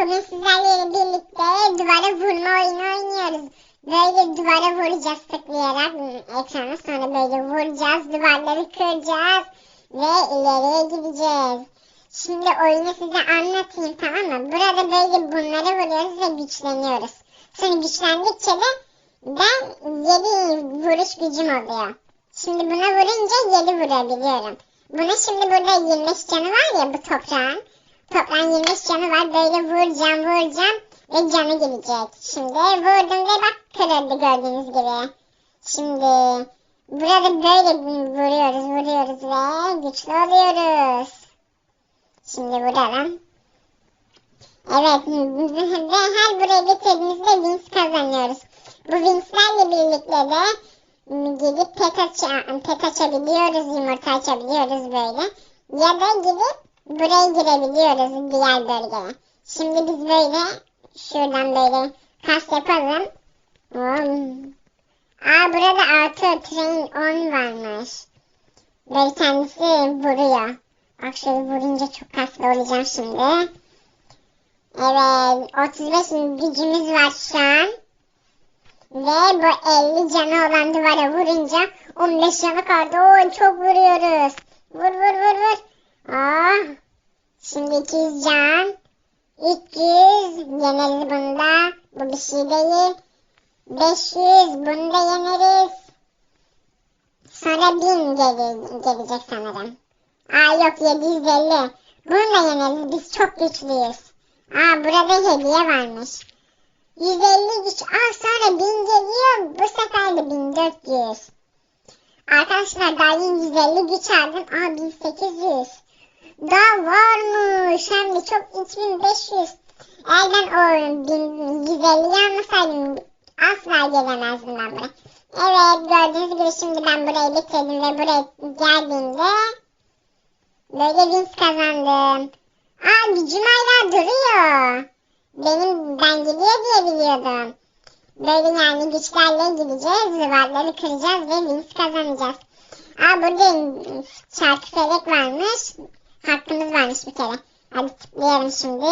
bugün sizlerle birlikte duvara vurma oyunu oynuyoruz. Böyle duvara vuracağız tıklayarak ekrana sonra böyle vuracağız, duvarları kıracağız ve ileriye gideceğiz. Şimdi oyunu size anlatayım tamam mı? Burada böyle bunlara vuruyoruz ve güçleniyoruz. Sonra güçlendikçe de ben 7 vuruş gücüm oluyor. Şimdi buna vurunca 7 vurabiliyorum. Buna şimdi burada 25 canı var ya bu toprağın. Toprağın 25 canı var. Böyle vuracağım vuracağım ve canı gidecek. Şimdi vurdum ve bak kırıldı gördüğünüz gibi. Şimdi burada böyle vuruyoruz vuruyoruz ve güçlü oluyoruz. Şimdi vuralım. Evet ve her buraya getirdiğimizde wins kazanıyoruz. Bu winslerle birlikte de gidip pet, aç pet açabiliyoruz, yumurta açabiliyoruz böyle. Ya da gidip buraya girebiliyoruz diğer bölgeye. Şimdi biz böyle şuradan böyle kas yapalım. Hmm. Aa burada artı train 10 varmış. Böyle kendisi vuruyor. Şöyle vurunca çok kaslı olacağım şimdi. Evet 35 gücümüz var şu an. Ve bu 50 canı olan duvara vurunca 15 canı kaldı. Oo, çok vuruyoruz. Vur vur vur vur. Ah. Şimdi 200 can. 300 yeneriz bunda. Değil. 500 bunu da yeneriz. Sonra 1000 gele, gelecek sanırım. Aa yok 750. Bunu da yeneriz. Biz çok güçlüyüz. Aa burada hediye varmış. 150 güç. Aa sonra 1000 geliyor. Bu sefer de 1400. Arkadaşlar daha yeni 150 güç aldım. Aa 1800. Daha varmış. Hem de çok 3500. Eğer ben o 150'yi almasaydım asla gelemezdim ben buraya. Evet gördüğünüz gibi şimdi ben burayı bitirdim ve buraya geldiğimde böyle wins kazandım. Aa gücüm hala duruyor. Benim ben gidiyor diye biliyordum. Böyle yani güçlerle gideceğiz, duvarları kıracağız ve wins kazanacağız. Aa burada çarkı felek varmış. Hakkımız varmış bir kere. Hadi tıklayalım şimdi.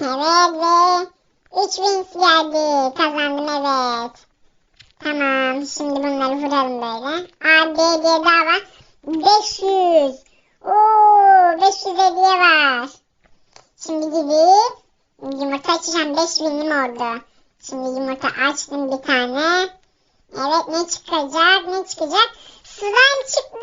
Evet ve 3 wins geldi. Kazandım evet. Tamam şimdi bunları vuralım böyle. Aa B diye daha var. 500. Oo 500 hediye var. Şimdi gidip yumurta açacağım. 5 winim oldu. Şimdi yumurta açtım bir tane. Evet ne çıkacak ne çıkacak? Slime çıktı.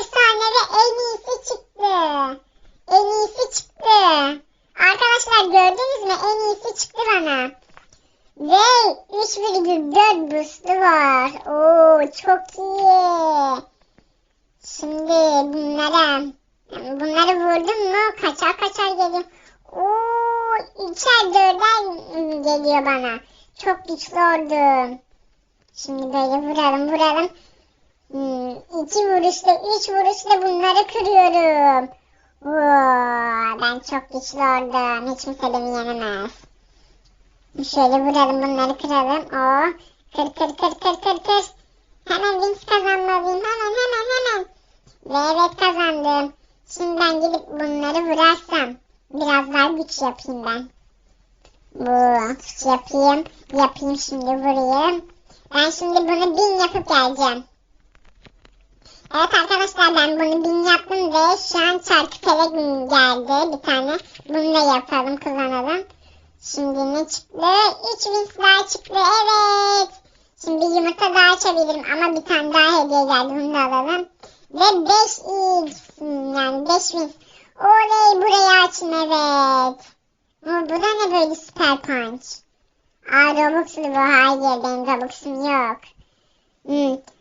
Efsanevi en iyisi çıktı. En iyisi çıktı. Arkadaşlar gördünüz mü? En iyisi çıktı bana. Ve 3,4 boost'u var. Oo çok iyi. Şimdi bunlara bunları vurdum mu kaçar kaçar geliyor. Oo üçer dörder geliyor bana. Çok güçlü oldum. Şimdi böyle vuralım vuralım. Hmm, iki vuruşta, üç vuruşta bunları kırıyorum. Oo, ben çok güçlü oldum. Hiç kimse beni yenemez. Şöyle vuralım bunları kıralım. Oo, kır kır kır kır kır kır. Hemen wins kazanmalıyım. Hemen hemen hemen. Ve evet kazandım. Şimdi ben gidip bunları vurarsam biraz daha güç yapayım ben. Bu güç yapayım. Yapayım şimdi vurayım. Ben şimdi bunu bin yapıp geleceğim. Evet arkadaşlar ben bunu bin yaptım ve şu an çarkı felek geldi bir tane. Bunu da yapalım kullanalım. Şimdi ne çıktı? 3 wins daha çıktı evet. Şimdi yumurta daha açabilirim ama bir tane daha hediye geldi bunu da alalım. Ve 5 x yani 5 wins. Oley burayı açın evet. Ama bu da ne böyle süper punch. Aa Robux'lu bu hayır benim Robux'um yok. Hmm.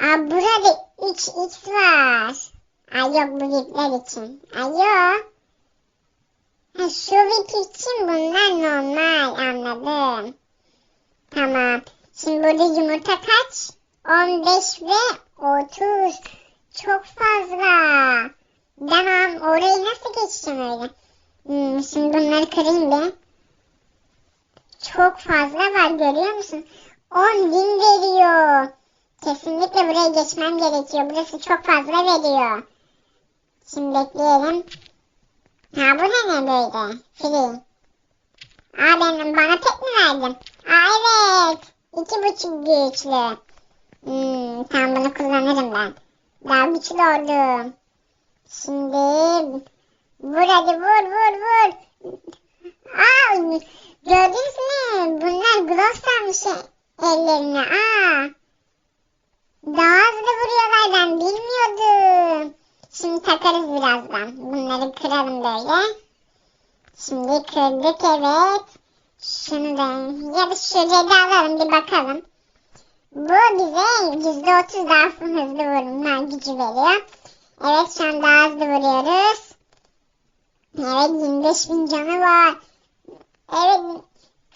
Aa burada 3x var. Ay yok bu VIP'ler için. Ay yok. Ha, şu VIP için bunlar normal anladım. Tamam. Şimdi burada yumurta kaç? 15 ve 30. Çok fazla. Tamam orayı nasıl geçeceğim öyle? Hmm, şimdi bunları kırayım bir. Çok fazla var görüyor musun? 10 bin veriyor. Kesinlikle buraya geçmem gerekiyor. Burası çok fazla veriyor. Şimdi bekleyelim. Ha bu ne ne böyle? Free. Aa ben, bana pek mi verdin? Aa evet. İki buçuk güçlü. Hmm, tamam bunu kullanırım ben. Daha güçlü oldum. Şimdi vur hadi vur vur vur. Aa gördünüz mü? Bunlar gloves sarmış ellerine. Aa. Daha hızlı vuruyorlar ben bilmiyordum. Şimdi takarız birazdan. Bunları kıralım böyle. Şimdi kırdık evet. Şunu da ya da şuraya da alalım bir bakalım. Bu bize yüzde otuz daha hızlı vurma gücü veriyor. Evet şu an daha hızlı vuruyoruz. Evet 25 bin canı var. Evet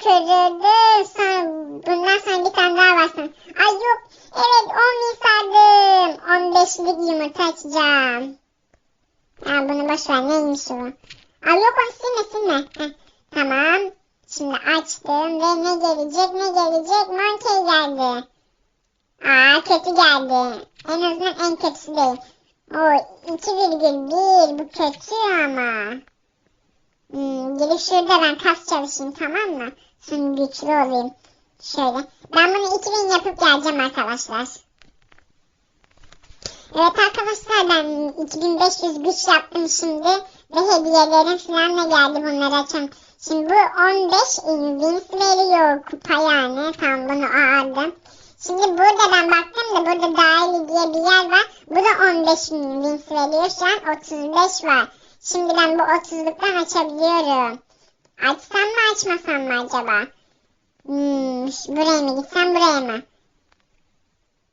kırıldı. Sonra, bundan sonra bir tane daha sana. Ay yok. Evet 10 bin sardım. 15'lik yumurta açacağım. Ya bunu boş ver neymiş bu? Ay yok onu silme silme. Heh, tamam. Şimdi açtım ve ne gelecek ne gelecek? Monkey geldi. Aa kötü geldi. En azından en kötüsü değil. O 2,1 bu kötü ama. Hmm, gelip şurada ben kas çalışayım tamam mı? Şimdi güçlü olayım. Şöyle. Ben bunu 2000 yapıp geleceğim arkadaşlar. Evet arkadaşlar ben 2500 güç yaptım şimdi. Ve hediyelerim falan da geldi bunları açın. Şimdi bu 15 wins veriyor kupa yani. Tamam bunu aldım. Şimdi burada ben baktım da burada dahili diye bir yer var. Bu da 15 wins veriyor. Şu an 35 var. Şimdi ben bu 30'luktan açabiliyorum. Açsam mı açmasam mı acaba? Hmm, buraya mı gitsem buraya mı?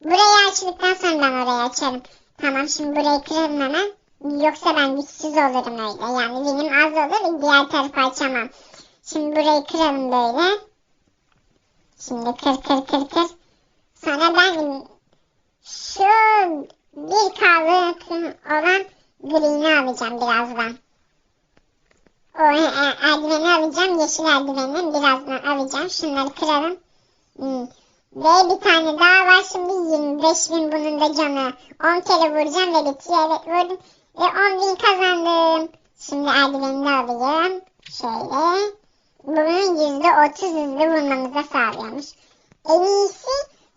Burayı açtıktan sonra ben orayı açarım. Tamam şimdi burayı kırarım hemen. Yoksa ben güçsüz olurum öyle. Yani benim az olur diğer tarafı açamam. Şimdi burayı kıralım böyle. Şimdi kır kır kır kır. Sonra ben şu bir kahve olan green'i alacağım birazdan. O e, e, eldiveni alacağım. Yeşil eldiveni birazdan alacağım. Şunları kıralım. Ve bir tane daha var. Şimdi 25 bin bunun da canı. 10 kere vuracağım ve bitiyor. Evet vurdum. Ve 10 bin kazandım. Şimdi eldivenini alayım. Şöyle. Bunun %30 hızlı vurmamıza sağlıyormuş. En iyisi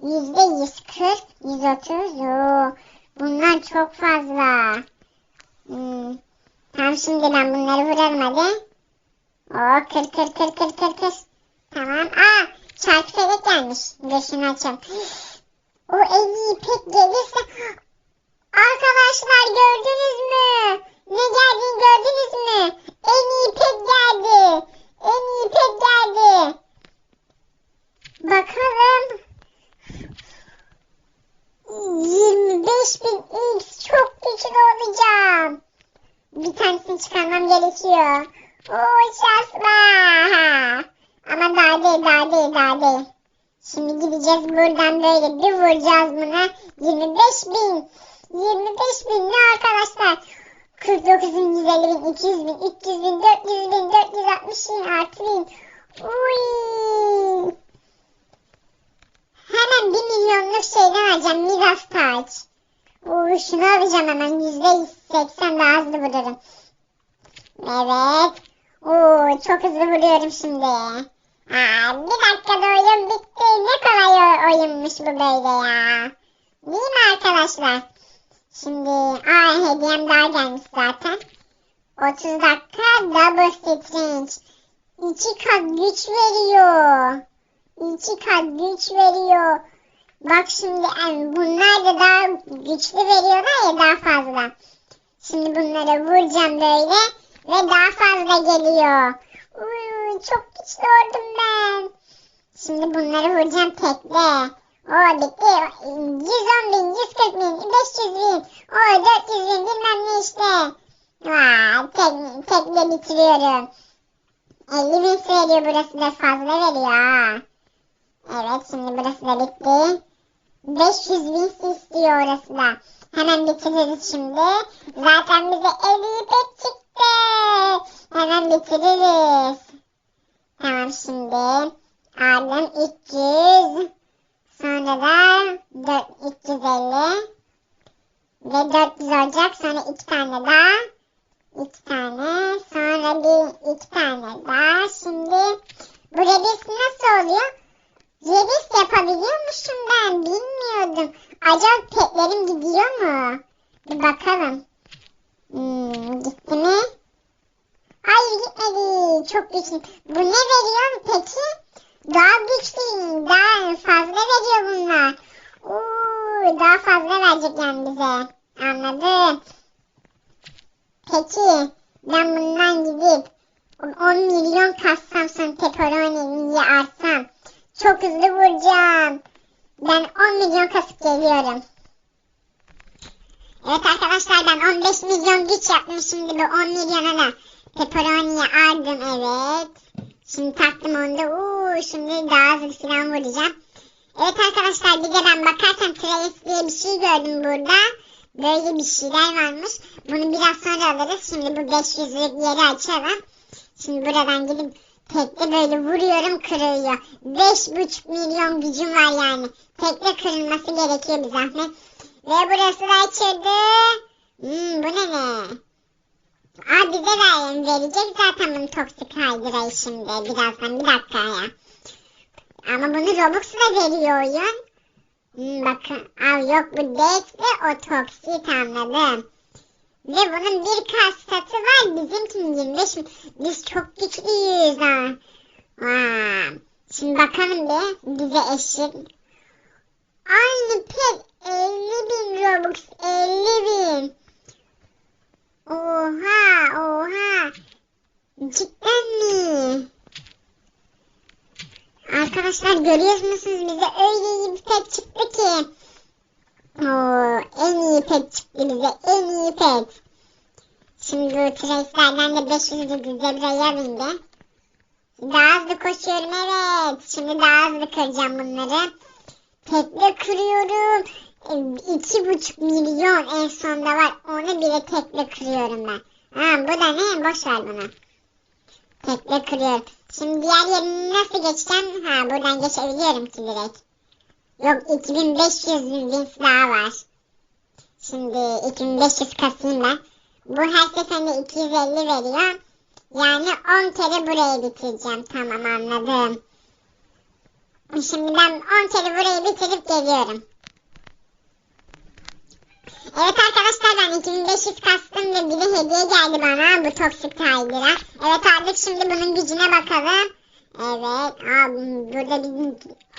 %140, 130. Oo, bunlar çok fazla. Hmm. Tamam şimdi ben bunları vurarım hadi. Oo kır kır kır kır kır kır. Tamam. Aa çarpı felek gelmiş. Dur şunu. O en iyi pek gelirse. Arkadaşlar gördünüz mü? Ne geldiğini gördünüz mü? En iyi pek geldi. En iyi pek geldi. Bakalım. 25 bin X çok güçlü olacağım. Tanesini çıkarmam gerekiyor. Oo. Ama daha değil daha değil daha değil. Şimdi gideceğiz buradan böyle bir vuracağız buna. 25 bin. 25 bin ne arkadaşlar? 49 bin, 150 bin, 200 bin, 300 bin, 400 bin, 460 bin, artı bin. Uy. Hemen 1 milyonluk şeyden alacağım. Midas Taç. Uy şunu alacağım hemen. %80 daha hızlı vururum. Evet. Oo çok hızlı vuruyorum şimdi. Aa, bir dakikada oyun bitti. Ne kolay oyunmuş bu böyle ya. Değil mi arkadaşlar? Şimdi aa hediyem daha gelmiş zaten. 30 dakika double. İki kat güç veriyor. İki kat güç veriyor. Bak şimdi yani bunlar da daha güçlü veriyorlar ya daha fazla. Şimdi bunları vuracağım böyle ve daha fazla geliyor. Uy, çok güçlü oldum ben. Şimdi bunları vuracağım tekle. O bitti. 110 bin, 140 bin, 500 bin, o 400 bin bilmem ne işte. Vay, tek, tekle bitiriyorum. 50 bin veriyor burası da fazla veriyor. Evet şimdi burası da bitti. 500 bin istiyor orası da. Hemen bitiririz şimdi. Zaten bize 50 pek çıktı. Hemen bitiririz. Tamam şimdi. Aldım 300. Sonra da 4, 350. Ve 400 olacak. Sonra 2 tane daha. 2 tane. Sonra iki tane daha. Şimdi bu rebis nasıl oluyor? Rebis yapabiliyormuşum ben bilmiyordum. Acaba petlerim gidiyor mu? Bir bakalım. Hmm, gitti mi? Hayır gitmedi. Çok güçlü. Bu ne veriyor peki? Daha güçlü. Daha fazla veriyor bunlar. Oo, daha fazla verecek yani bize. Anladım. Peki ben bundan gidip 10 milyon kassam sonra pepperoni'yi artsam çok hızlı vuracağım. Ben 10 milyon kasıp geliyorum. Evet arkadaşlar ben 15 milyon güç yaptım şimdi bu 10 milyona da pepperoni'yi aldım evet. Şimdi taktım onu da uuu şimdi daha hızlı falan vuracağım. Evet arkadaşlar bir de ben Trace diye bir şey gördüm burada. Böyle bir şeyler varmış. Bunu biraz sonra alırız. Şimdi bu 500'lük yeri açalım. Şimdi buradan gidip tekle böyle vuruyorum kırılıyor. 5,5 milyon gücüm var yani. Tekle kırılması gerekiyor bir zahmet. Ve burası da açıldı. Hmm, bu ne ne? Aa bize ver, verecek zaten bunu toksik haydırayı şimdi. Birazdan bir dakika ya. Ama bunu Robux'la veriyor oyun. Hmm, bakın. Aa yok bu Dex ve o toksit anladım. Ve bunun bir kasası var. Bizimkinin 25 mi? Biz çok güçlüyüz ha. Aa, şimdi bakalım bir. Bize eşit. Aynı pet 50 bin Robux 50 bin. Oha oha. Cidden mi? Arkadaşlar görüyor musunuz bize öyle iyi bir pet çıktı ki. Oo, en iyi pet çıktı bize en iyi pet. Şimdi trace'lerden de 500 zebrayı alayım da. Daha hızlı koşuyorum evet. Şimdi daha hızlı kıracağım bunları. Tekle kırıyorum. E, iki buçuk milyon en sonda var. Onu bile tekle kırıyorum ben. Ha bu da ne? Boş ver bunu. Tekle kırıyorum. Şimdi diğer yerini nasıl geçeceğim? Ha buradan geçebiliyorum ki direkt. Yok 2500 wins daha var. Şimdi 2500 kasayım ben. Bu her seferinde 250 veriyor. Yani 10 kere burayı bitireceğim. Tamam anladım. Şimdi ben 10 kere burayı bitirip geliyorum. Evet arkadaşlar ben 2500 kastım ve bir de hediye geldi bana bu toksik tiger'a. Evet artık şimdi bunun gücüne bakalım. Evet aa, burada bir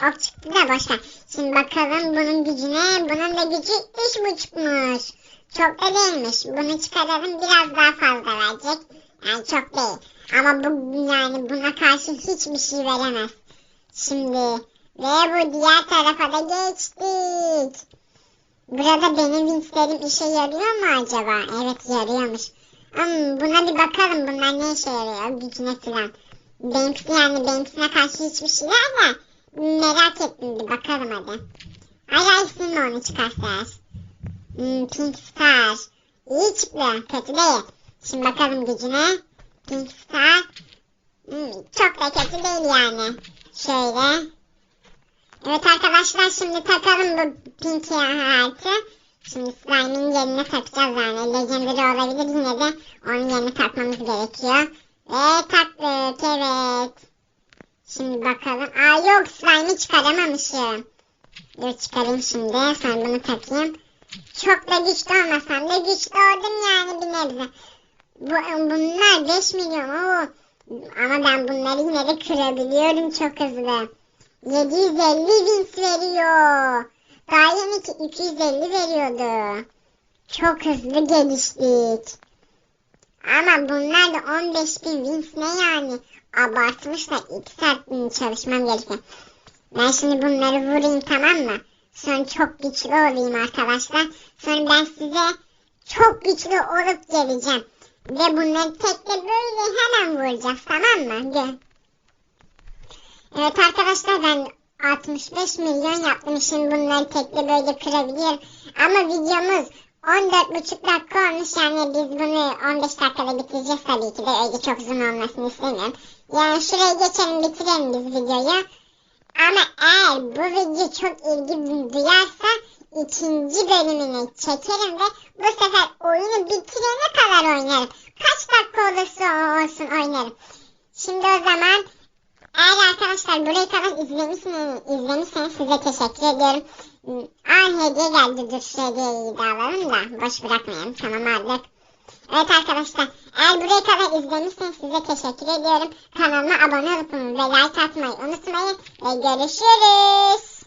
ok çıktı da boşver. Şimdi bakalım bunun gücüne. Bunun da gücü 3.5'muş. Çok da değilmiş. Bunu çıkaralım biraz daha fazla verecek. Yani çok değil. Ama bu yani buna karşı hiçbir şey veremez. Şimdi ve bu diğer tarafa da geçtik. Burada benim winslerim işe yarıyor mu acaba? Evet yarıyormuş. Hmm, buna bir bakalım bunlar ne işe yarıyor gücüne falan. Benimkisi yani benimkisine karşı hiçbir şey var da merak ettim bir bakalım hadi. Hala ismi onu çıkarsa. Hmm, Pink Star. İyi çıktı kötü değil. Şimdi bakalım gücüne. Pink Star. Hmm, çok da kötü değil yani. Şöyle. Evet arkadaşlar şimdi takalım bu pinky hartı. Şimdi slime'in yerine takacağız yani. Legendary olabilir yine de onun yerine takmamız gerekiyor. Ve taktık evet. Şimdi bakalım. Aa yok slime'ı çıkaramamışım. Dur çıkarayım şimdi. Sonra bunu takayım. Çok da güçlü olmasam da güçlü oldum yani bir nebze. Bu, bunlar 5 milyon. Oo. Ama ben bunları yine de kırabiliyorum çok hızlı. 750 wins veriyor. Daha yeni ki 250 veriyordu. Çok hızlı geliştik. Ama bunlar da 15 bin wins ne yani? Abartmışlar. 2 saat çalışmam gerekiyor. Ben şimdi bunları vurayım tamam mı? Sonra çok güçlü olayım arkadaşlar. Sonra ben size çok güçlü olup geleceğim. Ve bunları tekle böyle hemen vuracağız tamam mı? Gel. Evet arkadaşlar ben 65 milyon yaptım. Şimdi bunları tekle böyle kırabiliyorum. Ama videomuz 14,5 dakika olmuş. Yani biz bunu 15 dakikada bitireceğiz tabii ki de. Öyle çok uzun olmasını istemiyorum. Yani şuraya geçelim bitirelim biz videoyu. Ama eğer bu video çok ilgi duyarsa ikinci bölümünü çekerim ve bu sefer oyunu bitirene kadar oynarım. Kaç dakika olursa olsun oynarım. Şimdi o zaman eğer arkadaşlar burayı kadar izlemişseniz, izlemişseniz size teşekkür ediyorum. Hmm, Aa hediye geldi. Dur şu hediyeyi de alalım da boş bırakmayalım. Tamam aldık. Evet arkadaşlar eğer buraya kadar izlemişseniz size teşekkür ediyorum. Kanalıma abone olup ve like atmayı unutmayın. Ve görüşürüz.